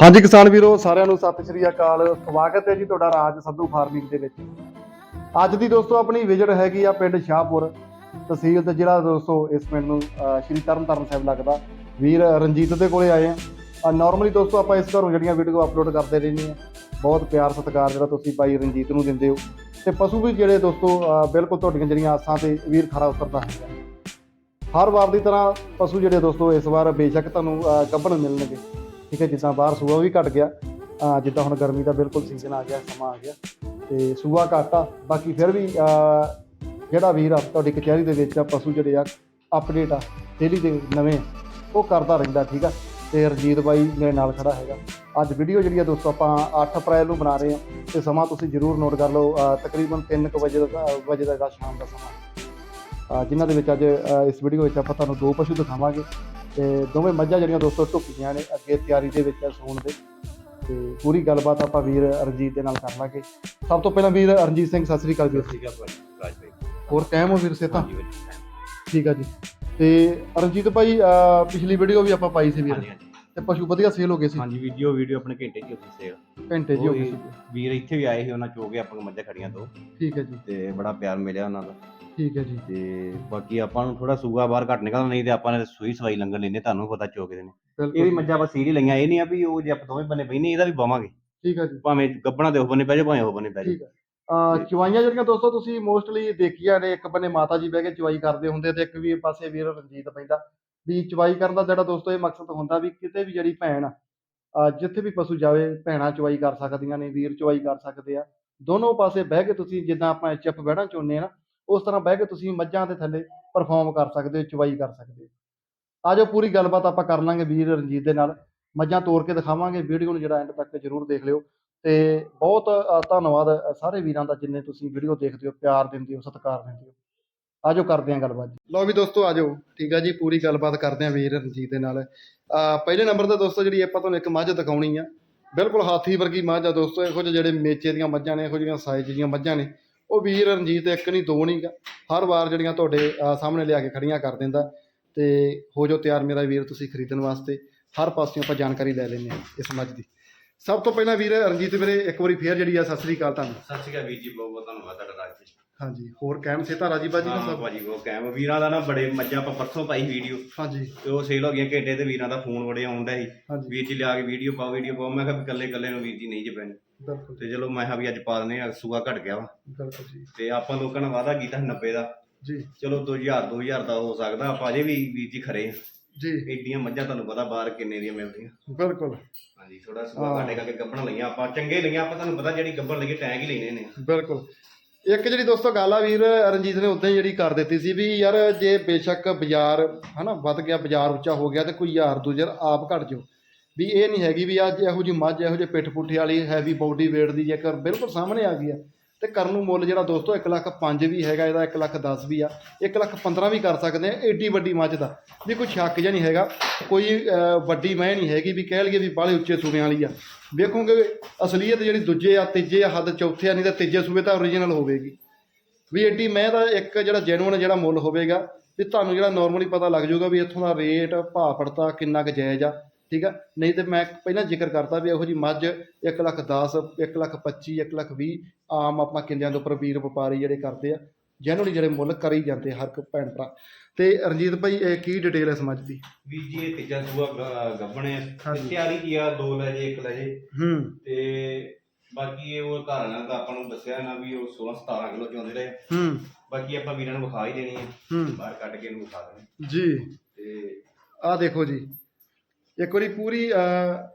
ਹਾਂਜੀ ਕਿਸਾਨ ਵੀਰੋ ਸਾਰਿਆਂ ਨੂੰ ਸਤਿ ਸ਼੍ਰੀ ਅਕਾਲ। ਸਵਾਗਤ ਹੈ ਜੀ ਤੁਹਾਡਾ ਰਾਜ ਸੰਧੂ ਫਾਰਮਿੰਗ ਦੇ ਵਿੱਚ। ਅੱਜ ਦੀ ਦੋਸਤੋ ਆਪਣੀ ਵਿਜ਼ਿਟ ਹੈਗੀ ਆ ਪਿੰਡ ਸ਼ਾਹਪੁਰ ਤਹਿਸੀਲ ਤੇ ਜਿਹੜਾ ਦੋਸਤੋ ਇਸ ਪਿੰਡ ਨੂੰ ਅਹ, ਸ਼੍ਰੀ ਤਰਨਤਾਰਨ ਸਾਹਿਬ ਲੱਗਦਾ। ਵੀਰ ਰਣਜੀਤ ਦੇ ਕੋਲੇ ਆਏ ਆ। ਨਾਰਮਲੀ ਦੋਸਤੋ ਆਪਾਂ ਇਸ ਘਰੋਂ ਜਿਹੜੀਆਂ ਵੀਡੀਓ ਅਪਲੋਡ ਕਰਦੇ ਰਹਿੰਦੇ ਆ। ਬਹੁਤ ਪਿਆਰ ਸਤਿਕਾਰ ਜਿਹੜਾ ਤੁਸੀਂ ਬਾਈ ਰਣਜੀਤ ਨੂੰ ਦਿੰਦੇ ਹੋ। ਤੇ ਪਸ਼ੂ ਵੀ ਜਿਹੜੇ ਦੋਸਤੋ ਬਿਲਕੁਲ ਤੁਹਾਡੀਆਂ ਜਿਹੜੀਆਂ ਆਸਾਂ ਤੇ ਵੀਰ ਖਰਾ ਉਤਰਦਾ ਹੈ ਹਰ ਵਾਰ ਦੀ ਤਰ੍ਹਾਂ ਪਸ਼ੂ ਜਿਹੜੇ ਦੋਸਤੋ ਇਸ ਵਾਰ ਬੇਸ਼ੱਕ ਤੁਹਾਨੂੰ ਅਹ, ਗੱਭਣ ਮਿਲਣਗੇ। ਠੀਕ ਹੈ ਜਿੱਦਾਂ ਬਾਹਰ ਸੂਆ ਵੀ ਘਟ ਗਿਆ ਜਿੱਦਾਂ ਹੁਣ ਗਰਮੀ ਦਾ ਬਿਲਕੁਲ ਸੀਜ਼ਨ ਆ ਗਿਆ ਸਮਾਂ ਆ ਗਿਆ ਤੇ ਸੂਆ ਘੱਟ ਆ। ਬਾਕੀ ਫਿਰ ਵੀ ਜਿਹੜਾ ਵੀਰ ਆ ਤੁਹਾਡੀ ਕਚਹਿਰੀ ਦੇ ਵਿੱਚ ਆ ਪਸ਼ੂ ਜਿਹੜੇ ਆ ਅਪਡੇਟ ਆ ਡੇਲੀ ਦੇ ਨਵੇਂ ਉਹ ਕਰਦਾ ਰਹਿੰਦਾ ਠੀਕ ਆ। ਤੇ ਰਜੀਤ ਬਾਈ ਮੇਰੇ ਨਾਲ ਖੜਾ ਹੈਗਾ। ਅੱਜ ਵੀਡੀਓ ਜਿਹੜੀ ਆ ਦੋਸਤੋ ਆਪਾਂ 8 ਅਪ੍ਰੈਲ ਨੂੰ ਬਣਾ ਰਹੇ ਹਾਂ ਤੇ ਸਮਾਂ ਤੁਸੀਂ ਜ਼ਰੂਰ ਨੋਟ ਕਰ ਲਓ ਅਹ, ਤਕਰੀਬਨ 3 ਵਜੇ ਦਾ ਵਜੇ ਦਾ ਸ਼ਾਮ ਦਾ ਸਮਾਂ। ਜਿਨ੍ਹਾਂ ਦੇ ਵਿੱਚ ਅੱਜ ਇਸ ਵੀਡੀਓ ਵਿੱਚ ਆਪਾਂ ਤੁਹਾਨੂੰ ਦੋ ਪਸ਼ੂ ਦਿਖਾਵਾਂਗੇ। ਤੇ ਦੋਵੇਂ ਮੱਝਾਂ ਜਿਹੜੀਆਂ ਦੋਸਤੋ ਢੁੱਕੀਆਂ ਨੇ ਅੱਗੇ ਤਿਆਰੀ ਦੇ ਵਿੱਚ ਆ ਸੌਣ ਦੇ। ਤੇ ਪੂਰੀ ਗੱਲਬਾਤ ਆਪਾਂ ਵੀਰ ਰਣਜੀਤ ਦੇ ਨਾਲ ਕਰ ਲਾਂਗੇ। ਸਭ ਤੋਂ ਪਹਿਲਾਂ ਵੀਰ ਰਣਜੀਤ ਸਿੰਘ ਸਤਿ ਸ੍ਰੀ ਅਕਾਲ ਵੀਰ। ਠੀਕ ਭਾਈ ਰਾਜ ਭਾਈ। ਹੋਰ ਕਾਇਮ ਹੋ ਵੀਰ ਸੇ ਤਾਂ ਠੀਕ ਆ ਜੀ। ਤੇ ਰਣਜੀਤ ਭਾਈ ਪਿਛਲੀ ਵੀਡੀਓ ਵੀ ਆਪਾਂ ਪਾਈ ਸੀ ਵੀਰ। ਹਾਂਜੀ ਹਾਂਜੀ। ਤੇ ਪਸ਼ੂ ਵਧੀਆ ਸੇਲ ਹੋ ਗਏ ਸੀ। ਹਾਂਜੀ ਵੀਡੀਓ ਵੀਡੀਓ ਆਪਣੇ ਘੰਟੇ ਚ ਉੱਥੇ ਸੇਲ ਘੰਟੇ ਜੀ ਹੋ ਗਏ ਸੀ। ਵੀਰ ਇੱਥੇ ਵੀ ਆਏ ਸੀ ਉਹਨਾਂ ਚੋ ਕੇ ਆਪਾਂ ਨੂੰ ਮੱਝਾਂ ਖੜੀਆਂ ਤੋਂ। ਠੀਕ ਹੈ ਜੀ। ਤੇ ਬੜਾ ਪਿਆਰ ਮਿਲਿਆ ਉਹਨਾਂ ਦਾ। ਠੀਕ ਹੈ ਜੀ। ਤੇ ਬਾਕੀ ਆਪਾਂ ਨੂੰ ਥੋੜਾ ਸੂਗਾ ਬਾਹਰ ਘੱਟ ਨਿਕਲਣਾ ਨਹੀਂ ਤੇ ਆਪਾਂ ਨੇ ਸੂਈ ਸਵਾਈ ਲੰਗਰ ਲੈਨੇ ਤੁਹਾਨੂੰ ਪਤਾ ਚੋਕੇ ਦੇ ਨੇ ਇਹ ਵੀ ਬਿਲਕੁਲ ਮੱਝਾਂ ਆਪਾਂ ਸੀਰੀ ਲਈਆਂ ਇਹ ਨਹੀਂ ਆ ਵੀ ਉਹ ਜੇ ਆਪਾਂ ਦੋਵੇਂ ਬੰਨੇ ਬੈਨੇ ਇਹਦਾ ਵੀ ਪਾਵਾਂਗੇ ਠੀਕ ਹੈ ਜੀ। ਭਾਵੇਂ ਗੱਬਣਾ ਦੇ ਉਹ ਬੰਨੇ ਪੈ ਜਾਓ ਭਾਵੇਂ ਉਹ ਬੰਨੇ ਪੈ ਜਾਓ। ਠੀਕ ਹੈ। ਅਹ, ਚੁਆਈਆਂ ਜਿਹੜੀਆਂ ਦੋਸਤੋ ਤੁਸੀਂ ਮੋਸਟਲੀ ਦੇਖੀਆਂ ਨੇ ਇੱਕ ਬੰਨੇ ਮਾਤਾ ਜੀ ਬਹਿ ਕੇ ਚੁਆਈ ਕਰਦੇ ਹੁੰਦੇ ਤੇ ਇੱਕ ਵੀ ਪਾਸੇ ਵੀਰ ਰਣਜੀਤ ਪੈਂਦਾ। ਵੀ ਚਵਾਈ ਕਰਨ ਦਾ ਜਿਹੜਾ ਦੋਸਤੋ ਇਹ ਮਕਸਦ ਹੁੰਦਾ ਵੀ ਕਿਤੇ ਵੀ ਜਿਹੜੀ ਭੈਣ ਜਿੱਥੇ ਵੀ ਪਸ਼ੂ ਜਾਵੇ, ਭੈਣਾਂ ਚਵਾਈ ਕਰ ਸਕਦੀਆਂ ਨੇ, ਵੀਰ ਚਵਾਈ ਕਰ ਸਕਦੇ ਆ। ਦੋਨੋਂ ਪਾਸੇ ਬਹਿ ਕੇ ਤੁਸੀਂ ਜਿੱਦਾਂ ਆਪਾਂ ਚਿੱਪ ਬਹਿਣਾ ਚਾਹੁੰਦੇ ਆ ਨਾ, ਉਸ ਤਰ੍ਹਾਂ ਬਹਿ ਕੇ ਤੁਸੀਂ ਮੱਝਾਂ ਦੇ ਥੱਲੇ ਪਰਫਾਰਮ ਕਰ ਸਕਦੇ ਹੋ ਚਵਾਈ ਕਰ ਸਕਦੇ ਹੋ। ਆਜੋ ਪੂਰੀ ਗੱਲਬਾਤ ਆਪਾਂ ਕਰ ਲਾਂਗੇ ਵੀਰ ਰਣਜੀਤ ਦੇ ਨਾਲ। ਮੱਝਾਂ ਤੋੜ ਕੇ ਦਿਖਾਵਾਂਗੇ, ਵੀਡੀਓ ਨੂੰ ਜਿਹੜਾ ਐਂਡ ਤੱਕ ਜਰੂਰ ਦੇਖ ਲਿਓ। ਤੇ ਬਹੁਤ ਧੰਨਵਾਦ ਸਾਰੇ ਵੀਰਾਂ ਦਾ ਜਿੰਨੇ ਤੁਸੀਂ ਵੀਡੀਓ ਦੇਖਦੇ ਹੋ, ਪਿਆਰ ਦਿੰਦੇ ਹੋ, ਸਤਿਕਾਰ ਦਿੰਦੇ ਹੋ। ਆਜੋ ਕਰਦੇ ਹਾਂ ਗੱਲਬਾਤ ਲਓ ਵੀ ਦੋਸਤੋ ਆਜੋ। ਠੀਕ ਆ ਜੀ ਪੂਰੀ ਗੱਲਬਾਤ ਕਰਦੇ ਹਾਂ ਵੀਰ ਰਣਜੀਤ ਦੇ ਨਾਲ। ਪਹਿਲੇ ਨੰਬਰ ਤੇ ਦੋਸਤੋ ਜਿਹੜੀ ਆਪਾਂ ਤੁਹਾਨੂੰ ਇੱਕ ਮੱਝ ਦਿਖਾਉਣੀ ਆ ਬਿਲਕੁਲ ਹਾਥੀ ਵਰਗੀ ਮੱਝ ਆ ਦੋਸਤੋ ਇਹੋ ਜਿਹੇ ਜਿਹੜੇ ਮੇਚੇ ਦੀਆਂ ਮੱਝਾਂ ਨੇ ਇਹੋ ਜਿਹੀਆਂ ਸਾਈਜ਼ ਦੀਆਂ ਮੱਝਾਂ ਨੇ ਉਹ ਵੀਰ ਰਣਜੀਤ ਇੱਕ ਨਹੀਂ ਦੋ ਨਹੀਂ ਗਾ। ਹਰ ਵਾਰ ਜਿਹੜੀਆਂ ਤੁਹਾਡੇ ਸਾਹਮਣੇ ਲਿਆ ਕੇ ਖੜੀਆਂ ਕਰ ਦਿੰਦਾ। ਤੇ ਹੋ ਜੋ ਤਿਆਰ ਮੇਰਾ ਵੀਰ ਤੁਸੀਂ ਖਰੀਦਣ ਵਾਸਤੇ। ਹਰ ਪਾਸਿਓਂ ਆਪਾਂ ਜਾਣਕਾਰੀ ਲੈ ਲੈਂਦੇ ਹਾਂ ਇਸ ਮੱਝ ਦੀ। ਸਭ ਤੋਂ ਪਹਿਲਾਂ ਵੀਰ ਰਣਜੀਤ ਵੀਰੇ ਇੱਕ ਵਾਰੀ ਫੇਰ ਜਿਹੜੀ ਆ ਸਤਿ ਸ੍ਰੀ ਅਕਾਲ ਤੁਹਾਨੂੰ। ਸਤਿ ਸ਼੍ਰੀ ਅਕਾਲ ਵੀਰ ਜੀ ਬਹੁਤ ਬਹੁਤ ਧੰਨਵਾਦ ਤੁਹਾਡਾ ਰਾਜ ਜੀ ਹਾਂਜੀ ਹੋਰ ਕਾਇਮ ਸੇ ਤਾਂ ਰਾਜੀ ਬਾਜੀ ਦਾ ਹਾਂ ਸਭ? ਭਾਜੀ ਉਹ ਕੈਮ। ਵੀਰਾਂ ਦਾ ਨਾ ਬੜੇ ਮੱਝਾਂ ਆਪਾਂ ਪਰਸੋਂ ਪਾਈ ਵੀਡੀਓ। ਹਾਂਜੀ। ਤੇ ਉਹ ਸੇਲ ਹੋ ਗਈਆਂ ਘੰਟੇ ਤੇ ਵੀਰਾਂ ਦਾ ਫੋਨ ਬੜੇ ਆਉਂਦਾ ਸੀ। ਹਾਂਜੀ। ਵੀਰ ਜੀ ਲਿਆ ਕੇ ਵੀਡੀਓ ਪਾਓ ਵੀਡੀਓ ਪਾਓ। ਮੈਂ ਕਿਹਾ ਵੀ ਇਕੱਲੇ ਇਕੱਲੇ ਨੂੰ ਵੀਰ ਜੀ ਨਹੀਂ ਜੇ ਪੈਣੀ ਬਿਲਕੁਲ। ਤੇ ਚਲੋ ਮੈਂ ਕਿਹਾ ਵੀ ਅੱਜ ਪਾ ਦਨੇ ਆ ਸੂਆ ਘਟ ਗਿਆ ਵਾ। ਬਿਲਕੁਲ ਜੀ। ਤੇ ਆਪਾਂ ਲੋਕਾਂ ਨੇ ਵਾਅਦਾ ਕੀਤਾ ਸੀ 90 ਦਾ। ਜੀ। ਚਲੋ 2000 2000 ਦਾ ਹੋ ਸਕਦਾ। ਆਪਾਂ ਅਜੇ ਵੀ ਵੀਰ ਜੀ ਖਰੇ ਆ। ਜੀ। ਏਡੀਆਂ ਮੱਝਾਂ ਤੁਹਾਨੂੰ ਪਤਾ ਬਾਹਰ ਕਿੰਨੇ ਦੀਆਂ ਮਿਲਦੀਆਂ। ਬਿਲਕੁਲ। ਹਾਂਜੀ ਥੋੜਾ ਸੂਆ ਹਾਂ। ਘਾਟੇ ਕਰਕੇ ਗੱਬਣ ਲਈਆਂ ਆਪਾਂ। ਚੰਗੇ ਲਈਆਂ ਆਪਾਂ ਤੁਹਾਨੂੰ ਪਤਾ ਜਿਹੜੀ ਗੱਬਣ ਲਈਏ ਟੈਗ ਹੀ ਲੈਣੇ ਨੇ। ਬਿਲਕੁਲ। ਇੱਕ ਜਿਹੜੀ ਦੋਸਤੋ ਗੱਲ ਆ ਵੀਰ, ਰਣਜੀਤ ਨੇ ਉਦਾਂ ਹੀ ਜਿਹੜੀ ਕਰ ਦਿੱਤੀ ਸੀ ਵੀ ਯਾਰ ਜੇ ਬੇਸ਼ੱਕ ਬਾਜ਼ਾਰ, ਹਨਾ, ਵੱਧ ਗਿਆ, ਬਾਜ਼ਾਰ ਉੱਚਾ ਹੋ ਗਿਆ ਤੇ ਕੋਈ ਯਾਰ ਦੂਜਰ ਆਪ ਘਟ ਜਾਓ। ਵੀ ਇਹ ਨਹੀਂ ਹੈਗੀ ਵੀ ਅੱਜ ਇਹੋ ਜਿਹੀ ਮੱਝ, ਇਹੋ ਜਿਹੇ ਪਿੱਠ ਪੁੱਠੇ ਵਾਲੀ ਹੈਵੀ ਬਾਡੀ weight ਦੀ ਜੇਕਰ ਬਿਲਕੁਲ ਸਾਹਮਣੇ ਆ ਗਈ ਆ ਤੇ ਕਰਨ ਨੂੰ ਮੁੱਲ ਜਿਹੜਾ ਦੋਸਤੋ 1 ਲੱਖ 5 ਵੀ ਹੈਗਾ, ਇਹਦਾ 1 ਲੱਖ 10 ਵੀ ਆ 1 ਲੱਖ 15 ਵੀ ਕਰ ਸਕਦੇ ਆ, ਏਡੀ ਵੱਡੀ ਮੱਝ ਦਾ। ਵੀ ਕੋਈ ਸ਼ੱਕ ਜਿਹਾ ਨਹੀਂ ਹੈਗਾ, ਕੋਈ ਵੱਡੀ ਮੈਂ ਨਹੀਂ ਹੈਗੀ ਵੀ ਕਹਿ ਲਈਏ ਵੀ ਬਾਹਲੇ ਉੱਚੇ ਸੂਬਿਆਂ ਵਾਲੀ ਆ। ਵੇਖੋਗੇ ਅਸਲੀਅਤ ਜਿਹੜੀ ਦੂਜੇ ਆ, ਤੀਜੇ ਆ, ਹੱਦ ਚੌਥੇ ਆ, ਨਹੀਂ ਤਾਂ ਤੀਜੇ ਸੂਬੇ ਤਾਂ ਓਰੀਜਨਲ ਹੋਵੇਗੀ। ਵੀ ਏਡੀ ਮੈਂ ਦਾ ਇੱਕ ਜਿਹੜਾ ਜੈਨੂਅਨ ਜਿਹੜਾ ਮੁੱਲ ਹੋਵੇਗਾ, ਵੀ ਤੁਹਾਨੂੰ ਜਿਹੜਾ ਨਾਰਮਲੀ ਪਤਾ ਲੱਗ ਜਾਊਗਾ ਵੀ ਇੱਥੋਂ ਦਾ ਰੇਟ ਭਾਅ ਪੜਤਾ ਕਿੰਨਾ ਕੁ ਜਾਇਜ਼ ਆ। ਠੀਕ ਆ? ਨਹੀਂ ਤੇ ਮੈਂ ਪਹਿਲਾਂ ਜ਼ਿਕਰ ਕਰਤਾ ਵੀ ਇਹੋ ਜੀ ਮੱਝ 1 ਲੱਖ 10 1 ਲੱਖ 25 1 ਲੱਖ 20 ਆਮ ਆਪਾਂ ਕਿੱਲਿਆਂ ਦੇ ਉੱਪਰ ਵੀਰ ਵਪਾਰੀ ਜਿਹੜੇ ਕਰਦੇ ਆ ਜੈਨੂਅਲੀ ਜਿਹੜੇ ਮੁੱਲ ਕਰੀ ਜਾਂਦੇ ਹਰ ਇੱਕ ਭੈਣ ਭਰਾ। ਤੇ ਰਣਜੀਤ ਭਾਈ ਇਹ ਕੀ ਡਿਟੇਲ ਹੈ ਇਸ ਮੱਝ ਦੀ? ਵੀਰ ਜੀ ਇਹ ਤੀਜਾ ਸੂਆ ਗੱਬਣੇ। ਤਿਆਰੀ ਕੀ ਆ? ਦੋ ਲੈ ਜੇ ਇੱਕ ਲੈ ਜੇ। ਹੂੰ। ਤੇ ਬਾਕੀ ਇਹ ਉਹ ਵਾਲਿਆਂ ਦਾ ਆਪਾਂ ਨੂੰ ਦੱਸਿਆ ਨਾ ਵੀ ਉਹ 16 17 ਕਿਲੋ ਚੋਂਦੇ ਰਹੇ ਹੂੰ। ਬਾਕੀ ਆਪਾਂ ਵੀਰਾਂ ਨੂੰ ਵਿਖਾ ਹੀ ਦੇਣੀ ਹੈ ਹੂੰ। ਬਾਹਰ ਕੱਢ ਕੇ ਇਹਨੂੰ ਵਿਖਾ ਦੇਣੀ। ਜੀ। ਤੇ ਆਹ ਦੇਖੋ ਜੀ। ਇੱਕ ਵਾਰੀ ਪੂਰੀ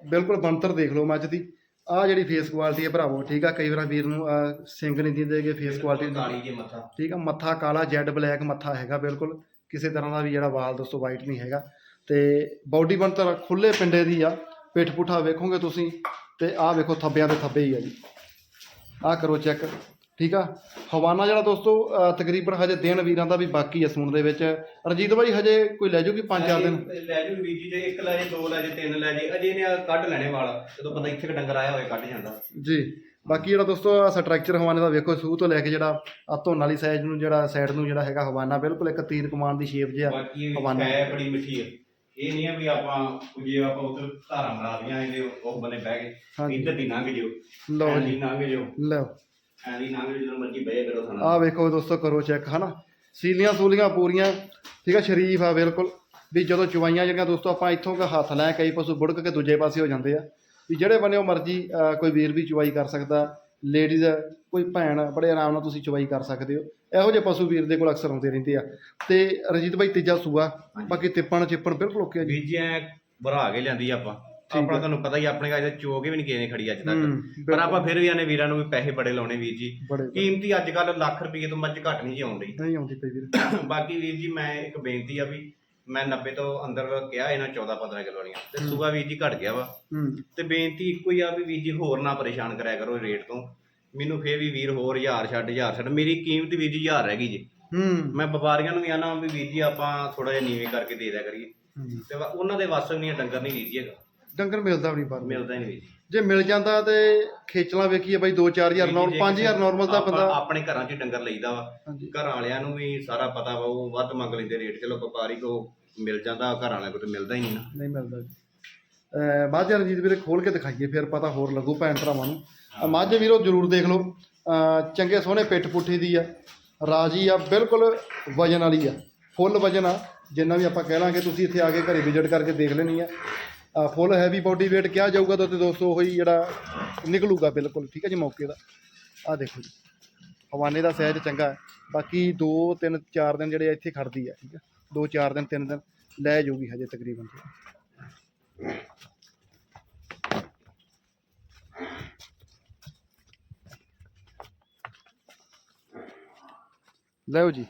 ਬਿਲਕੁਲ ਬੰਤਰ ਦੇਖ ਲਓ ਮੱਝ ਦੀ। ਆਹ ਜਿਹੜੀ ਫੇਸ ਕੁਆਲਿਟੀ ਹੈ ਭਰਾਵੋ ਠੀਕ ਆ? ਕਈ ਵਾਰ ਵੀਰ ਨੂੰ ਸਿੰਗ ਨਹੀਂ ਦਿੰਦੇਗੇ ਫੇਸ ਕੁਆਲਿਟੀ ਕਾਲੀ ਜੇ ਮੱਥਾ। ਠੀਕ ਆ? ਮੱਥਾ ਕਾਲਾ ਜੈਡ ਬਲੈਕ ਮੱਥਾ ਹੈਗਾ ਬਿਲਕੁਲ। ਕਿਸੇ ਤਰ੍ਹਾਂ ਦਾ ਵੀ ਜਿਹੜਾ ਵਾਲ ਦੋਸਤੋ ਵਾਈਟ ਨਹੀਂ ਹੈਗਾ। ਤੇ ਬਾਡੀ ਬਣਤਰ ਖੁੱਲੇ ਪਿੰਡੇ ਦੀ ਆ। ਪਿੱਠ ਪੁੱਠਾ ਵੇਖੋਗੇ ਤੁਸੀਂ ਤੇ ਆਹ ਵੇਖੋ ਥੱਬਿਆਂ ਦੇ ਥੱਬੇ ਹੀ ਆ ਜੀ। ਆਹ ਕਰੋ ਚੈੱਕ ਠੀਕ ਆ? ਹਵਾਨਾ ਜਿਹੜਾ ਦੋਸਤੋ ਤਕਰੀਬਨ ਹਜੇ ਦਿਨ ਵੀਰਾਂ ਦਾ ਵੀ ਬਾਕੀ ਆ ਸੂਣ ਦੇ ਵਿੱਚ। ਰਜੀਤ ਭਾਈ ਹਜੇ ਕੋਈ ਲੈ ਜੂਗੀ 5-4 ਦਿਨ? ਲੈ ਜੂ ਵੀਰ ਜੀ ਜੇ ਇੱਕ ਲੈ ਜੇ ਦੋ ਲੈ ਜੇ ਤਿੰਨ ਲੈ ਜੇ ਅਜੇ ਨੇ ਕੱਢ ਲੈਣੇ ਵਾਲ। ਜਦੋਂ ਬੰਦਾ ਇੱਥੇ ਕ ਡੰਗਰ ਆਇਆ ਹੋਵੇ ਕੱਢ ਜਾਂਦਾ। ਜੀ। ਬਾਕੀ ਜਿਹੜਾ ਦੋਸਤੋ ਆ ਸਟਰਕਚਰ ਹਵਾਨੇ ਦਾ ਵੇਖੋ ਸੂਹ ਤੋਂ ਲੈ ਕੇ ਜਿਹੜਾ ਆ ਧੋਣ ਵਾਲੀ ਸਾਈਜ਼ ਨੂੰ ਜਿਹੜਾ ਸਾਈਡ ਨੂੰ ਜਿਹੜਾ ਹੈਗਾ ਹਵਾਨਾ ਬਿਲਕੁਲ ਇੱਕ ਤੀਰ ਕਮਾਨ ਦੀ ਸ਼ੇਪ ਜਿਹਾ ਹਵਾਨਾ। ਹੈ ਬੜੀ ਮਿੱਠੀ ਹੈ ਇਹ ਨਹੀਂ ਆ ਵੀ ਆਪਾਂ ਜੇ ਆਪਾਂ ਉਧਰ ਧਾਰਾਂ ਮਰਾ ਦੀਆਂ ਇਹਦੇ ਉਹ ਬੰਨੇ ਬਹਿ ਗਏ। ਇੱਧਰ ਦੀ ਲੰਘ ਜਿਓ। ਲਓ ਜੀ। ਲੰਘ ਜਿਓ। ਲਓ। ਜਦੋਂ ਮਰਜ਼ੀ ਬਹਿ ਕਰੋ ਆਹ ਵੇਖੋ ਦੋਸਤੋ ਕਰੋ ਚੈੱਕ ਹਨਾ? ਸੀਲੀਆਂ ਸੂਲੀਆਂ ਪੂਰੀਆਂ ਠੀਕ ਆ ਸ਼ਰੀਫ ਆ ਬਿਲਕੁਲ। ਵੀ ਜਦੋਂ ਚੁਵਾਈਆਂ ਜਿਹੜੀਆਂ ਦੋਸਤੋ ਆਪਾਂ ਇੱਥੋਂ ਕਾ ਹੱਥ ਲੈ ਕਈ ਪਸ਼ੂ ਬੁੜਕ ਕੇ ਦੂਜੇ ਪਾਸੇ ਹੋ ਜਾਂਦੇ ਆ। ਵੀ ਜਿਹੜੇ ਬੰਨੇ ਉਹ ਮਰਜ਼ੀ ਕੋਈ ਵੀਰ ਵੀ ਚੁਵਾਈ ਕਰ ਸਕਦਾ ਲੇਡੀਜ਼ ਕੋਈ ਭੈਣ ਬੜੇ ਆਰਾਮ ਨਾਲ ਤੁਸੀਂ ਚੁਵਾਈ ਕਰ ਸਕਦੇ ਹੋ। ਇਹੋ ਜਿਹੇ ਪਸ਼ੂ ਵੀਰ ਦੇ ਕੋਲ ਅਕਸਰ ਆਉਂਦੇ ਰਹਿੰਦੇ ਆ। ਤੇ ਰਜੀਤ ਭਾਈ ਤੀਜਾ ਸੂਆ ਬਾਕੀ ਤਿੱਪਣ ਚਿੱਪਣ ਬਿਲਕੁਲ ਓਕੇ ਆ ਜੀ। ਬੀਜ ਐ ਭਰਾ ਕੇ ਲਿਆਂਦੀ ਆਪਾਂ। ਆਪਣਾ ਤੁਹਾਨੂੰ ਪਤਾ ਹੀ ਆ, ਆਪਣੇ ਘਰ ਚੋ ਕੇ ਵੀ ਨਹੀਂ ਕਿਸੇ ਨੇ ਖੜੀ ਅੱਜ ਹੂੰ, ਤੱਕ ਪਰ ਆਪਾਂ ਫਿਰ ਵੀ ਆਨੇ ਵੀਰਾਂ ਨੂੰ ਵੀ ਪੈਸੇ ਬੜੇ ਲਾਉਣੇ ਵੀਰ ਜੀ। ਬੜੇ ਕੀਮਤੀ ਅੱਜ ਕੱਲ ਲੱਖ ਰੁਪਏ ਤੋਂ ਮੱਝ ਘੱਟ ਨਹੀਂ ਜੀ ਆਉਣ ਨਹੀਂ ਆਉਂਦੀ ਪਈ ਵੀਰ। ਬਾਕੀ ਵੀਰ ਜੀ ਮੈਂ ਇੱਕ ਬੇਨਤੀ ਆ ਵੀ ਮੈਂ 90 ਤੋਂ ਅੰਦਰ ਕਿਹਾ ਇਹਨਾਂ 14 15 ਕਿਲੋ ਵਾਲੀਆਂ ਤੇ ਸੂਆ ਵੀਰ ਜੀ ਘਟ ਗਿਆ ਵਾ। ਹੂੰ। ਤੇ ਬੇਨਤੀ ਇੱਕੋ ਹੀ ਆ ਵੀ ਵੀਰ ਜੀ ਹੋਰ ਨਾ ਪਰੇਸ਼ਾਨ ਕਰਿਆ ਕਰੋ ਰੇਟ ਤੋਂ। ਮੈਨੂੰ ਫੇਰ ਵੀ ਵੀਰ ਹੋਰ ਹਜ਼ਾਰ ਛੱਡ ਹਜ਼ਾਰ ਛੱਡ। ਮੇਰੀ ਕੀਮਤ ਵੀਰ ਜੀ ਹਜ਼ਾਰ ਰਹਿ ਗਈ ਜੀ। ਹੂੰ। ਮੈਂ ਵਪਾਰੀਆਂ ਨੂੰ ਵੀ ਆਨਾ ਵੀ ਵੀਰ ਜੀ ਆਪਾਂ ਥੋੜਾ ਜਿਹਾ ਨੀਵੇਂ ਕਰਕੇ ਦੇ ਦਿਆ ਕਰੀਏ। ਹੂੰ। ਤੇ ਵਾ- ਉਹਨਾਂ ਦੇ ਵਾਸਤੇ ਨਹੀਂ ਡੰਗਰ ਨਹੀਂ ਵੀਰ ਜੀ ਹੈਗਾ। ਡੰਗਰ ਮਿਲਦਾ ਵੀ ਨਹੀਂ ਪਰ ਮਿਲਦਾ ਹੀ ਨਹੀਂ ਵੀਰ ਜੀ। ਜੇ ਮਿਲ ਜਾਂਦਾ ਤੇ ਖੇਚਲਾਂ ਵੇਖੀਏ ਬਾਈ 2-4000 ਨਾਰਮਲ 5000 ਨਾਰਮਲ ਦਾ ਆਪਾਂ ਬੰਦਾ ਆਪਣੇ ਘਰਾਂ 'ਚ ਡੰਗਰ ਲਈਦਾ ਵਾ। ਹਾਂਜੀ। ਘਰ ਵਾਲਿਆਂ ਨੂੰ ਵੀ ਸਾਰਾ ਪਤਾ ਵਾ ਉਹ ਵੱਧ ਮੰਗ ਲੈਂਦੇ ਰੇਟ ਚਲੋ ਵਪਾਰੀ ਕੋ ਮਿਲ ਜਾਂਦਾ ਘਰ ਵਾਲਿਆਂ ਕੋ ਤੇ ਮਿਲਦਾ ਹੀ ਨਹੀਂ ਨਾ। ਨਹੀਂ ਮਿਲਦਾ ਜੀ। ਅਹ ਮੱਝ ਰਣਜੀਤ ਵੀਰੇ ਖੋਲ ਕੇ ਦਿਖਾਈਏ ਫਿਰ ਪਤਾ ਹੋਰ ਲੱਗੂ ਭੈਣ ਭਰਾਵਾਂ ਨੂੰ। ਅਹ ਮੱਝ ਵੀਰੋ ਜਰੂਰ ਦੇਖ ਲਓ। ਅਹ ਚੰਗੇ ਸੋਹਣੇ ਪਿੱਠ ਪੁੱਠੀ ਦੀ ਆ ਰਾਜੀ ਆ ਬਿਲਕੁਲ ਵਜਨ ਵਾਲੀ ਆ ਫੁੱਲ ਵਜਨ ਆ। ਜਿੰਨਾ ਵੀ ਆਪਾਂ ਕਹਿ ਲਾਂਗੇ ਤੁਸੀਂ ਇੱਥੇ ਆ ਕੇ ਘਰੇ ਵਿਜ਼ਿਟ ਕਰਕੇ ਦੇਖ ਲੈਣੀ ਆ। ਫੁੱਲ ਹੈਵੀ ਬਾਡੀ weight ਕਿਹਾ ਜਾਊਗਾ ਤਾਂ ਤੇ ਦੋਸਤੋ ਉਹੀ ਜਿਹੜਾ ਨਿਕਲੂਗਾ ਬਿਲਕੁਲ, ਠੀਕ ਹੈ ਜੀ, ਮੌਕੇ ਦਾ। ਆ ਦੇਖੋ ਜੀ, ਹਵਾਨੇ ਦਾ ਸਹਿਜ ਚੰਗਾ ਹੈ। ਬਾਕੀ 2 3 4 ਦਿਨ ਜਿਹੜੇ ਇੱਥੇ ਖੜਦੀ ਹੈ, ਠੀਕ ਹੈ। 2 4 ਦਿਨ 3 ਦਿਨ ਲੈ ਜਾਊਗੀ ਹਜੇ ਤਕਰੀਬਨ। ਲਓ ਜੀ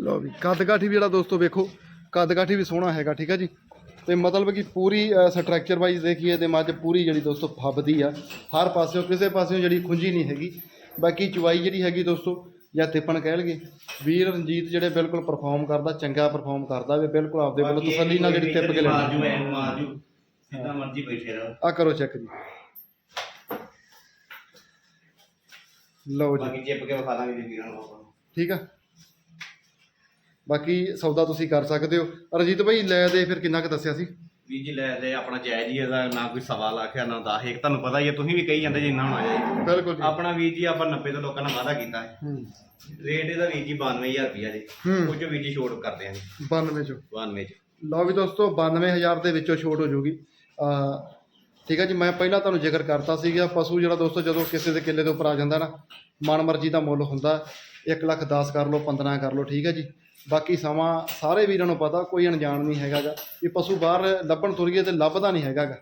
ਲਓ ਵੀ ਕੱਦ ਕਾਠੀ ਵੀ ਜਿਹੜਾ ਦੋਸਤੋ ਵੇਖੋ ਕੱਦ ਕਾਠੀ ਵੀ ਸੋਹਣਾ ਹੈਗਾ ਠੀਕ ਹੈ ਜੀ? ਤੇ ਮਤਲਬ ਕਿ ਪੂਰੀ ਸਟਰਕਚਰ ਵਾਈਜ਼ ਦੇਖੀਏ ਤੇ ਮੱਝ ਪੂਰੀ ਜਿਹੜੀ ਦੋਸਤੋ ਫੱਬਦੀ ਆ। ਹਰ ਪਾਸਿਓਂ ਕਿਸੇ ਪਾਸਿਓਂ ਜਿਹੜੀ ਖੁੰਝੀ ਨਹੀਂ ਹੈਗੀ। ਬਾਕੀ ਚੁਵਾਈ ਜਿਹੜੀ ਹੈਗੀ ਦੋਸਤੋ ਜਾਂ ਤਿੱਪਣ ਕਹਿ ਲਗੇ ਵੀਰ ਰਣਜੀਤ ਜਿਹੜੇ ਬਿਲਕੁਲ ਪਰਫਾਰਮ ਕਰਦਾ ਚੰਗਾ ਪਰਫਾਰਮ ਕਰਦਾ ਵੀ ਬਿਲਕੁਲ ਆਪਦੇ ਵੱਲੋਂ ਤਸੱਲੀ ਨਾਲ ਜਿਹੜੀ ਤਿੱਪ ਕੇ ਮਾਰ ਲੈਣੀ ਜੂ ਐਨ ਮਾਰ ਜੂ ਜਿੱਦਾਂ ਮਰਜ਼ੀ ਬੈਠੇ ਰਹੋ। ਆ ਕਰੋ ਚੈੱਕ ਜੀ। ਲਓ ਜੀ। ਬਾਕੀ ਚਿੱਪ ਕੇ ਵਿਖਾ ਦਾਂਗੇ ਜੀ ਵੀਰਾਂ ਨੂੰ ਆਪਾਂ ਠੀਕ ਆ? ਬਾਕੀ ਸੌਦਾ ਤੁਸੀਂ ਕਰ ਸਕਦੇ ਹੋ। ਰਜੀਤ ਭਾਈ ਲੈ ਦੇ ਫਿਰ ਕਿੰਨਾ ਕੁ ਦੱਸਿਆ ਸੀ? ਵੀਰ ਜੀ ਲੈ ਲੈ ਆਪਣਾ ਜਾਇਜ਼ ਹੀ ਇਹਦਾ ਨਾ ਕੋਈ ਸਵਾ ਲੱਖ ਆ ਨਾ 10 ਇੱਕ ਤੁਹਾਨੂੰ ਪਤਾ ਹੀ ਹੈ ਤੁਸੀਂ ਵੀ ਕਹੀ ਜਾਂਦੇ ਜੀ ਇੰਨਾ ਹੋਣਾ ਜਾਏ ਬਿਲਕੁਲ ਜੀ। ਆਪਣਾ ਵੀਰ ਜੀ ਆਪਾਂ 90 ਤੋਂ ਲੋਕਾਂ ਨਾਲ ਵਾਅਦਾ ਕੀਤਾ ਹੈ। ਹੂੰ। ਰੇਟ ਇਹਦਾ ਵੀਰ ਜੀ 92000 ਰੁਪਿਆ ਜੀ। ਹੂੰ। ਉਹ ਚੋਂ ਵੀਰ ਜੀ ਛੋਟ ਕਰਦੇ ਜੀ। 92 ਚੋਂ। 92 ਚ। ਲਓ ਵੀ ਦੋਸਤੋ 92000 ਦੇ ਵਿੱਚੋਂ ਛੋਟ ਹੋ ਜਾਊਗੀ ਆ ਠੀਕ ਹੈ ਜੀ ਮੈਂ ਪਹਿਲਾਂ ਤੁਹਾਨੂੰ ਜ਼ਿਕਰ ਕਰਤਾ ਸੀਗਾ ਪਸ਼ੂ ਜਿਹੜਾ ਦੋਸਤੋ ਜਦੋਂ ਕਿਸੇ ਦੇ ਕਿੱਲੇ ਦੇ ਉੱਪਰ ਆ ਜਾਂਦਾ ਨਾ ਮਨ ਮਰਜ਼ੀ ਦਾ ਮੁੱਲ ਹੁੰਦਾ। 1 ਲੱਖ 10 ਕਰ ਲਓ 15 ਕਰ ਲਓ ਠੀਕ ਹੈ ਜੀ। ਬਾਕੀ ਸਮਾਂ ਸਾਰੇ ਵੀਰਾਂ ਨੂੰ ਪਤਾ, ਕੋਈ ਅਣਜਾਣ ਨਹੀਂ ਹੈਗਾਗਾ। ਵੀ ਪਸ਼ੂ ਬਾਹਰ ਲੱਭਣ ਤੁਰੀਏ ਤੇ ਲੱਭਦਾ ਨਹੀਂ ਹੈਗਾਗਾ।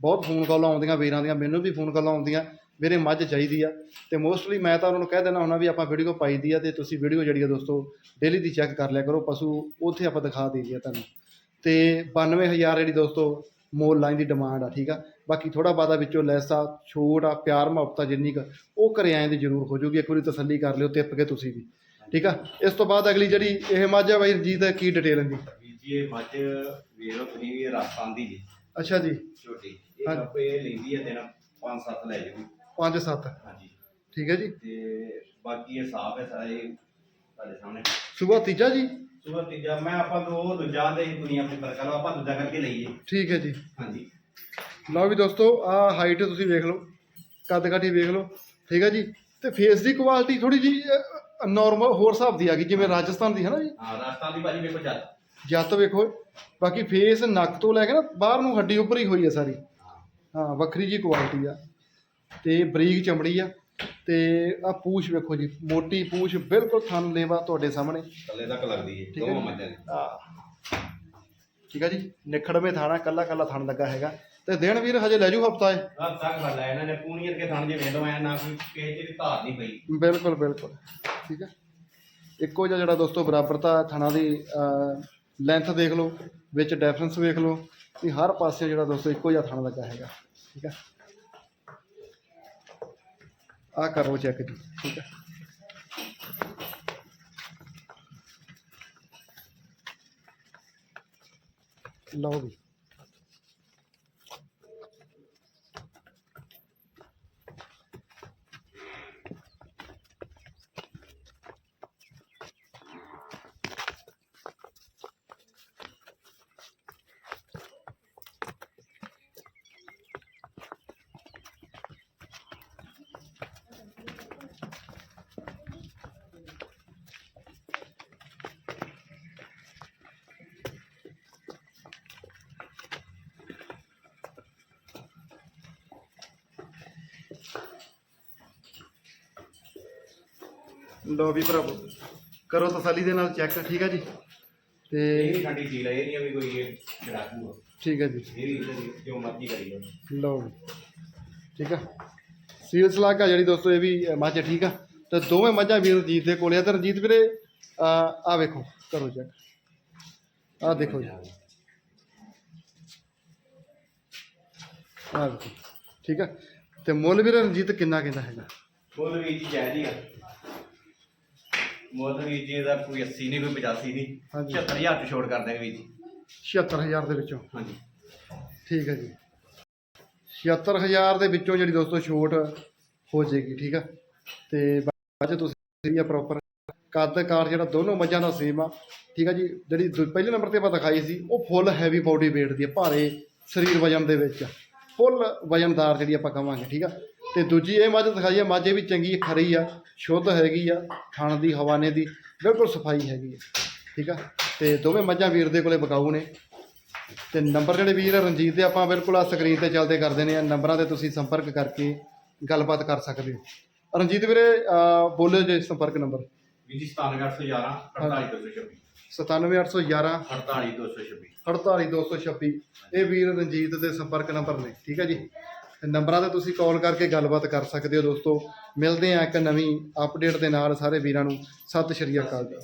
ਬਹੁਤ ਫੋਨ ਕਾਲਾਂ ਆਉਂਦੀਆਂ ਵੀਰਾਂ ਦੀਆਂ, ਮੈਨੂੰ ਵੀ ਫੋਨ ਕਾਲਾਂ ਆਉਂਦੀਆਂ, ਮੇਰੇ ਮੱਝ ਚਾਹੀਦੀ ਆ। ਤੇ ਮੋਸਟਲੀ ਮੈਂ ਤਾਂ ਉਹਨਾਂ ਨੂੰ ਕਹਿ ਦੇਣਾ ਹੁੰਦਾ ਵੀ ਆਪਾਂ ਵੀਡੀਓ ਪਾਈ ਦੀ ਆ ਤੇ ਤੁਸੀਂ ਵੀਡੀਓ ਜਿਹੜੀ ਆ ਦੋਸਤੋ ਡੇਲੀ ਦੀ ਚੈੱਕ ਕਰ ਲਿਆ ਕਰੋ, ਪਸ਼ੂ ਉੱਥੇ ਆਪਾਂ ਦਿਖਾ ਦਈਏ ਤੁਹਾਨੂੰ। ਤੇ 92000 ਜਿਹੜੀ ਦੋਸਤੋ, ਮੋਲ ਲਾਈਨ ਦੀ ਡਿਮਾਂਡ ਆ, ਠੀਕ ਆ। ਬਾਕੀ ਥੋੜਾ ਬਾਦਾ ਵਿੱਚੋਂ ਲੈਸ ਆ, ਛੋਟ ਆ, ਪਿਆਰ ਮੁਹੱਬਤ ਆ ਜਿੰਨੀ ਕੁ, ਉਹ ਘਰੇ ਆਏ ਦੀ ਜ਼ਰੂਰ ਹੋ ਜਾਊਗੀ। ਇੱਕ ਵਾਰੀ ਤਸੱਲੀ ਕਰ ਲਿਓ ਤਿੱਪ ਕੇ ਤੁਸੀਂ ਵੀ। ਠੀਕ ਆ? ਇਸ ਤੋਂ ਬਾਅਦ ਅਗਲੀ ਜਿਹੜੀ ਇਹ ਮੱਝ ਬਾਈ ਰਜੀਤ ਕੀ ਡਿਟੇਲ ਇਹਦੀ ਵੀਰ ਜੀ ਇਹ ਮੱਝ ਵੇਰੋ ਤੁਸੀਂ ਵੀ ਰਾਜਸਥਾਨ ਦੀ ਜੀ। ਅੱਛਾ ਜੀ। ਛੋਟੀ। ਇਹ ਹਾਂਜੀ। ਆਪੇ ਲੈਂਦੀ ਹੈ ਦੇਣਾ 5-7 ਲੈ ਜੂਗੀ। 5-7 ਹਾਂਜੀ। ਠੀਕ ਹੈ ਜੀ। ਤੇ ਬਾਕੀ ਇਹ ਸਾਫ਼ ਹੈ ਸਾਰਾ ਇਹ ਤੁਹਾਡੇ ਸਾਹਮਣੇ। ਸਵੇਰ ਤੀਜਾ ਜੀ? ਸੁਬਹ ਤੀਜਾ। ਮੈਂ ਆਪਾਂ ਦੋ ਦੂਜਾ ਦੇ ਦੁਨੀਆ ਆਪਣੀ ਪਰ ਲਓ ਆਪਾਂ ਦੂਜਾ ਕਰਕੇ ਲਈਏ। ਠੀਕ ਹੈ ਜੀ। ਹਾਂਜੀ। ਲਓ ਵੀ ਦੋਸਤੋ ਆ ਹਾਈਟ ਤੁਸੀਂ ਵੇਖ ਲਓ। ਕੱਦ ਕਾਠੀ ਵੇਖ ਲਓ। ਠੀਕ ਹੈ ਜੀ। ਤੇ ਫੇਸ ਦੀ ਕੁਆਲਿਟੀ ਥੋੜੀ ਜੀ ਨਾਰਮਲ ਹੋਰ ਹਿਸਾਬ ਦੀ ਆ ਗਈ ਜਿਵੇਂ ਰਾਜਸਥਾਨ ਦੀ ਹੈ ਨਾ ਜੀ? ਹਾਂ ਰਾਜਸਥਾਨ ਦੀ ਭਾਜੀ ਵੇਖੋ ਚੱਲ ਜੱਤ ਵੇਖੋ ਬਾਕੀ ਫੇਸ ਨੱਕ ਤੋਂ ਲੈ ਕੇ ਨਾ ਬਾਹਰ ਨੂੰ ਹੱਡੀ ਉੱਪਰ ਹੀ ਹੋਈ ਹੈ ਸਾਰੀ। ਹਾਂ। ਵੱਖਰੀ ਜੀ ਕੁਆਲਿਟੀ ਆ। ਤੇ ਬਰੀਕ ਚਮੜੀ ਆ। ਤੇ ਆ ਪੂਛ ਵੇਖੋ ਜੀ ਮੋਟੀ ਪੂਛ ਬਿਲਕੁਲ ਥਣ ਲੇਵਾ ਤੁਹਾਡੇ ਸਾਹਮਣੇ। ਥੱਲੇ ਤੱਕ ਲੱਗਦੀ ਹੈ ਠੀਕ ਹੈ ਦੋਵਾਂ ਜੀ। ਮੱਝਾਂ ਦੀ। ਆ ਠੀਕ ਜੀ? ਨਿਖੜਵੇਂ ਥਾਣਾ ਕੱਲਾ ਕੱਲਾ ਥਣ ਲੱਗਾ ਹੈਗਾ। ਤੇ ਦਿਨ ਵੀਰ ਹਜੇ ਲੈ ਜੂ ਹਫਤਾ ਹੈ ਆਹ ਤੱਕ ਵਾਲਾ ਇਹਨਾਂ ਨੇ ਪੂਣੀਆਂ ਕੇ ਥਣ ਜੇ ਵੇਖ ਲਓ ਐ ਨਾ ਕੋਈ ਕਿਸੇ ਵੀ ਧਾਰ ਨਹੀਂ ਪਈ। ਬਿਲਕੁਲ ਬਿਲਕੁਲ। ਠੀਕ ਹੈ ਇੱਕੋ ਜਿਹਾ ਜਿਹੜਾ ਦੋਸਤੋ ਬਰਾਬਰਤਾ ਥਣਾ ਦੀ ਲੈਂਥ ਦੇਖ ਲਓ ਵਿੱਚ ਡਿਫਰੈਂਸ ਵੇਖ ਲਓ ਵੀ ਹਰ ਪਾਸੇ ਜਿਹੜਾ ਦੋਸਤੋ ਇੱਕੋ ਜਿਹਾ ਥਣ ਲੱਗਾ ਹੈਗਾ। ਠੀਕ ਹੈ ਆ ਕਰੋ ਚੈੱਕ ਜੀ ਠੀਕ ਹੈ ਲਓ ਵੀ। ਲਓ ਵੀ ਭਰਾਵੋ ਕਰੋ ਤਸੱਲੀ ਦੇ ਨਾਲ ਚੈੱਕ ਠੀਕ ਹੈ ਜੀ? ਤੇ ਵੀ ਸਾਡੀ ਡੀਲ ਹੈ ਇਹ ਨਹੀਂ ਆ ਵੀ ਕੋਈ ਇਹ ਚੜਾਕੂ ਆ। ਠੀਕ ਹੈ ਜੀ। ਇਹ ਵੀ ਇਹਦੇ ਲਈ ਜੋ ਮਰਜ਼ੀ ਕਰੀ ਜਾਓ। ਲਓ ਵੀ ਠੀਕ ਆ? ਸੀਲ ਸਲਾਗਾ ਜਿਹੜੀ ਦੋਸਤੋ ਇਹ ਵੀ ਅ, ਮੱਝ ਠੀਕ ਆ? ਤੇ ਦੋਵੇਂ ਮੱਝਾਂ ਵੀਰ ਰਣਜੀਤ ਦੇ ਕੋਲੇ ਆ। ਤੇ ਰਣਜੀਤ ਵੀਰੇ ਆ ਵੇਖੋ ਕਰੋ ਚੈੱਕ ਆ ਦੇਖੋ ਜੀ। ਆ ਵੇਖੋ ਠੀਕ ਆ? ਤੇ ਮੁੱਲ ਵੀਰੇ ਰਣਜੀਤ ਕਿੰਨਾ ਕਹਿੰਦਾ ਹੈਗਾ? ਮੁੱਲ ਵੀ ਜੀ ਜਾਇਜ਼ ਹੀ ਆ। ਵੀ ਜੀ ਇਹਦਾ ਕੋਈ 80 ਨਹੀਂ ਕੋਈ 85 ਨਹੀਂ। ਹਾਂਜੀ। 76000 ਚ ਛੋੜ ਕਰ ਦੇਣਗੇ ਵੀ ਜੀ। 76000 ਦੇ ਵਿੱਚੋਂ। ਹਾਂਜੀ। ਠੀਕ ਹੈ ਜੀ। 76000 ਦੇ ਵਿੱਚੋਂ ਜਿਹੜੀ ਦੋਸਤੋ ਛੋਟ ਹੋ ਜਾਏਗੀ ਠੀਕ ਆ? ਤੇ ਬਾਅਦ 'ਚ ਤੁਸੀਂ ਆ ਪ੍ਰੋਪਰ ਕੱਦ ਕਾਰ ਜਿਹੜਾ ਦੋਨੋਂ ਮੱਝਾਂ ਦਾ ਸੇਮ ਆ ਠੀਕ ਆ ਜੀ? ਜਿਹੜੀ ਦੂ- ਪਹਿਲੇ ਨੰਬਰ ਤੇ ਆਪਾਂ ਦਿਖਾਈ ਸੀ ਉਹ ਫੁੱਲ ਹੈਵੀ ਬਾਡੀ weight ਦੀ ਆ ਭਾਰੇ ਸਰੀਰ ਵਜਨ ਦੇ ਵਿੱਚ। ਫੁੱਲ ਵਜਨਦਾਰ ਜਿਹੜੀ ਆਪਾਂ ਕਵਾਂਗੇ ਠੀਕ ਆ? ਤੇ ਦੂਜੀ ਇਹ ਮੱਝ ਦਿਖਾਈ ਆ ਮੱਝ ਇਹ ਵੀ ਚੰਗੀ ਖਰੀ ਆ ਸ਼ੁੱਧ ਹੈਗੀ ਆ ਖਾਣ ਦੀ ਹਵਾਨੇ ਦੀ ਬਿਲਕੁਲ ਸਫ਼ਾਈ ਹੈਗੀ ਆ ਠੀਕ ਆ? ਤੇ ਦੋਵੇਂ ਮੱਝਾਂ ਵੀਰ ਦੇ ਕੋਲੇ ਬਕਾਊ ਨੇ। ਤੇ ਨੰਬਰ ਜਿਹੜੇ ਵੀਰ ਰਣਜੀਤ ਦੇ ਆਪਾਂ ਬਿਲਕੁਲ ਆ ਸਕਰੀਨ ਤੇ ਚੱਲਦੇ ਕਰ ਦਿੰਦੇ ਆ ਨੰਬਰਾਂ ਤੇ ਤੁਸੀਂ ਸੰਪਰਕ ਕਰਕੇ ਗੱਲਬਾਤ ਕਰ ਸਕਦੇ ਹੋ। ਰਣਜੀਤ ਵੀਰੇ ਬੋਲਿਓ ਜੇ ਸੰਪਰਕ ਨੰਬਰ। ਵੀ ਜੀ 97811 48226 97811 48226 48226 ਇਹ ਵੀਰ ਰਣਜੀਤ ਦੇ ਸੰਪਰਕ ਨੰਬਰ ਨੇ ਠੀਕ ਹੈ ਜੀ? ਨੰਬਰਾਂ ਤੇ ਤੁਸੀਂ ਕਾਲ ਕਰਕੇ ਗੱਲਬਾਤ ਕਰ ਸਕਦੇ ਹੋ ਦੋਸਤੋ। ਮਿਲਦੇ ਆ ਇੱਕ ਨਵੀਂ ਅਪਡੇਟ ਦੇ ਨਾਲ ਸਾਰੇ ਵੀਰਾਂ ਨੂੰ। ਸਤਿ ਸ਼੍ਰੀ ਅਕਾਲ ਜੀ।